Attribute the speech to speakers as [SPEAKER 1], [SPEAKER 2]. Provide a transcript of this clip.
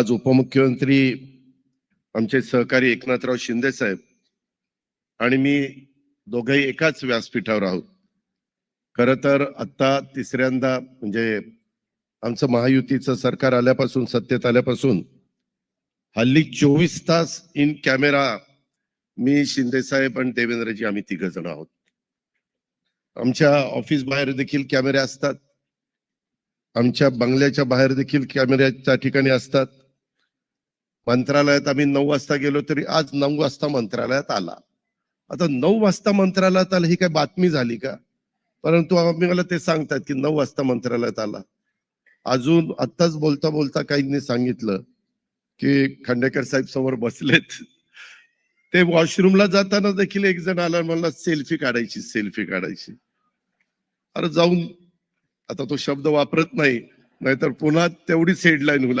[SPEAKER 1] आज उपमुख्यमंत्री आमचे सहकारी एकनाथराव शिंदे साहेब आणि मी दोघंही एकाच व्यासपीठावर आहोत. खर तर आत्ता तिसऱ्यांदा म्हणजे आमचं महायुतीचं सरकार आल्यापासून सत्तेत आल्यापासून हल्ली चोवीस तास इन कॅमेरा मी शिंदे साहेब आणि देवेंद्रजी आम्ही तिघ जण आहोत. आमच्या ऑफिस बाहेर देखील कॅमेरे असतात. आमच्या बंगल्याच्या बाहेर देखील कॅमेऱ्याच्या ठिकाणी असतात. मंत्रालयात आम्ही नऊ वाजता गेलो तरी आज नऊ वाजता मंत्रालयात आला. आता नऊ वाजता मंत्रालयात आला ही काय बातमी झाली का? परंतु आम्ही मला ते सांगतात की नऊ वाजता मंत्रालयात आला. अजून आत्ताच बोलता बोलता काहींनी सांगितलं की खांडेकर साहेब समोर बसलेत. ते वॉशरूमला जाताना देखील एक जण आला आणि सेल्फी काढायची सेल्फी काढायची. अरे जाऊन आता तो शब्द वापरत नाही नाहीतर पुन्हा तेवढीच हेडलाईन होईल.